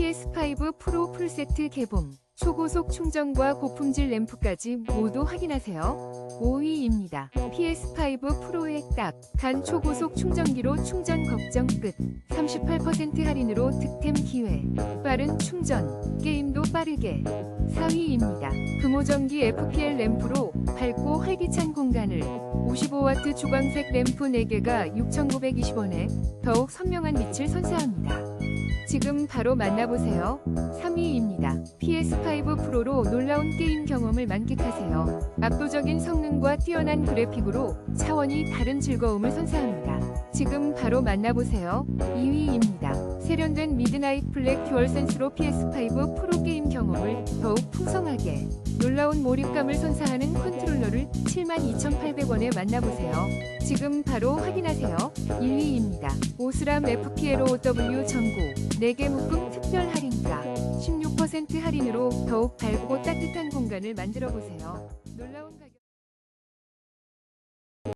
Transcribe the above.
PS5 프로 풀세트 개봉. 초고속 충전과 고품질 램프까지 모두 확인하세요. 5위입니다. PS5 프로의 딱, 간 초고속 충전기로 충전 걱정 끝. 38% 할인으로 득템 기회. 빠른 충전, 게임도 빠르게. 4위입니다. 금호전기 FPL 램프로 밝고 활기찬 공간을 55W 주광색 램프 4개가 6,920원에 더욱 선명한 빛을 선사합니다. 지금 바로 만나보세요. 3위입니다. PS5 프로로 놀라운 게임 경험을 만끽하세요. 압도적인 성능과 뛰어난 그래픽으로 차원이 다른 즐거움을 선사합니다. 지금 바로 만나보세요. 2위입니다. 세련된 미드나잇 블랙 듀얼 센스로 PS5 프로 게임 경험을 더욱 풍성하게 놀라운 몰입감을 선사하는 컨트롤러를 72,800원에 만나보세요. 지금 바로 확인하세요. 1위입니다. 오스람 FPLO W 전구 4개 묶음 특별 할인가 16% 할인으로 더욱 밝고 따뜻한 공간을 만들어 보세요. 놀라운 가격